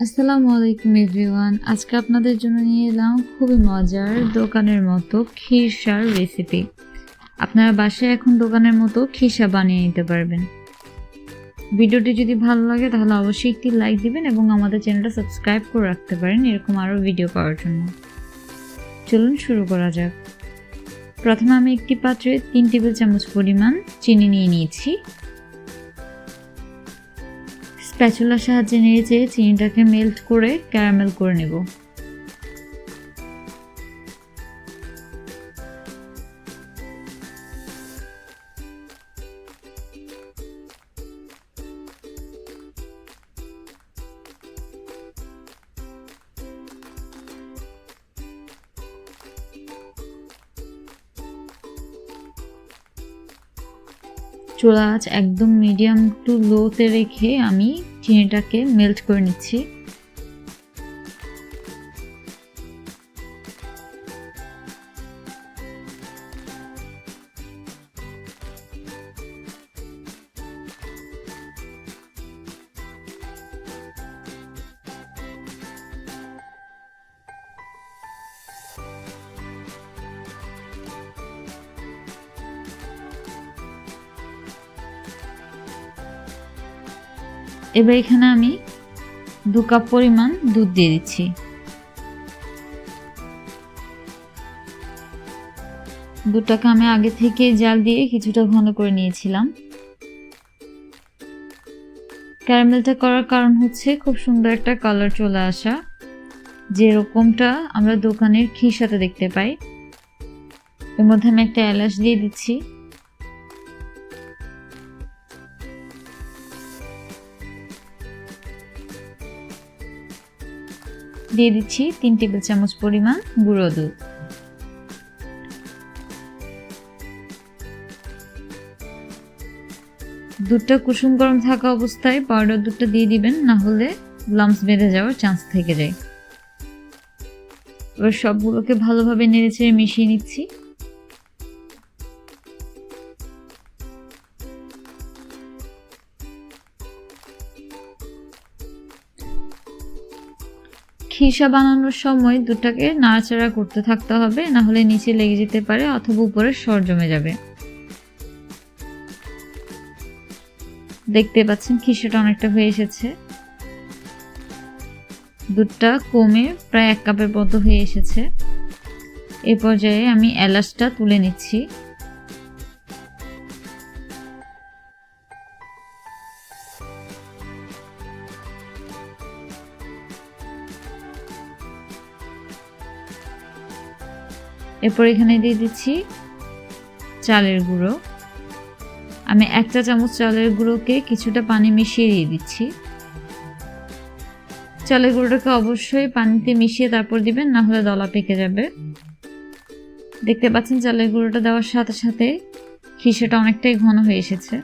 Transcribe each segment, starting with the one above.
আসসালামু আলাইকুম, এভরিওয়ান। আজকে আপনাদের জন্য নিয়ে এলাম খুবই মজার দোকানের মতো খিরসার রেসিপি আপনারা বাসায় এখন দোকানের মতো খিরসা বানিয়ে নিতে পারবেন। ভিডিওটি যদি ভালো লাগে, তাহলে অবশ্যই একটি লাইক দিবেন এবং আমাদের চ্যানেলটা সাবস্ক্রাইব করে রাখতে পারেন এরকম আরও ভিডিও পাওয়ার জন্য। চলুন শুরু করা যাক। প্রথমে আমি একটি পাত্রে তিন টেবিল চামচ পরিমাণ চিনি নিয়ে নিয়েছি। স্প্যাচুলার সাহায্যে নিয়ে যেয়ে চিনিটাকে মেল্ট করে ক্যারামেল করে নেব। চুলা আঁচ একদম মিডিয়াম টু লোতে রেখে আমি চিনিটাকে মেল্ট করে নিচ্ছি। এবার এখানে আমি দু কাপ পরিমাণ দুধ দিয়ে দিচ্ছি। দুধটাকে আমি আগে থেকে জাল দিয়ে কিছুটা ঘন করে নিয়েছিলাম। ক্যারামেলটা করার কারণ হচ্ছে খুব সুন্দর একটা কালার চলে আসা, যেরকমটা আমরা দোকানের ক্ষীর সাথে দেখতে পাই। এর মধ্যে আমি একটা এলাচ দিয়ে দিচ্ছি। দিয়ে দিচ্ছি তিন টেবিল চামচ পরিমাণ গুঁড়ো দুধ। দুধটা কুসুম গরম থাকা অবস্থায় পাউডার দুধটা দিয়ে দিবেন, না হলে লাম্পস বেঁধে যাওয়ার চান্স থেকে যায়। এবার সবগুলোকে ভালোভাবে নেড়েচেড়ে মিশিয়ে নিচ্ছি। খিসা বানানোর সময় দুটাকে নাড়াচাড়া করতে থাকতে হবে, না হলে নিচে লেগে যেতে পারে অথবা উপরে সর জমে যাবে। দেখতে পাচ্ছেন খিসাটা অনেকটা হয়ে এসেছে। দুধটা কমে প্রায় এক কাপের মতো হয়ে এসেছে। এ পর্যায়ে আমি এলাচটা তুলে নিচ্ছি। এরপর এখানে দিয়ে দিচ্ছি চালের গুঁড়ো। আমি এক চা চামচ চালের গুঁড়োকে কিছুটা পানি মিশিয়ে দিয়ে দিচ্ছি। চালের গুঁড়োটাকে অবশ্যই পানিতে মিশিয়ে তারপর দিবেন, না হলে দলা পেকে যাবে। দেখতে পাচ্ছেন, চালের গুঁড়োটা দেওয়ার সাথে সাথে খিসেটা অনেকটাই ঘন হয়ে এসেছে।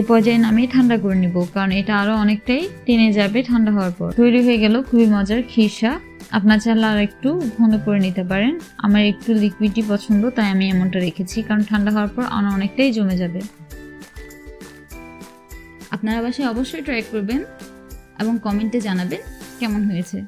এ পর্যায়ে নামিয়ে ঠান্ডা করে নিব, কারণ এটা আরও অনেকটাই টেনে যাবে ঠান্ডা হওয়ার পর। তৈরি হয়ে গেল খুবই মজার খিসা। আপনার চাইলে আর একটু ঘন করে নিতে পারেন। আমার একটু লিকুইডই পছন্দ, তাই আমি এমনটা রেখেছি, কারণ ঠান্ডা হওয়ার পর আরও অনেকটাই জমে যাবে। আপনারা বাসায় অবশ্যই ট্রাই করবেন এবং কমেন্টে জানাবেন কেমন হয়েছে।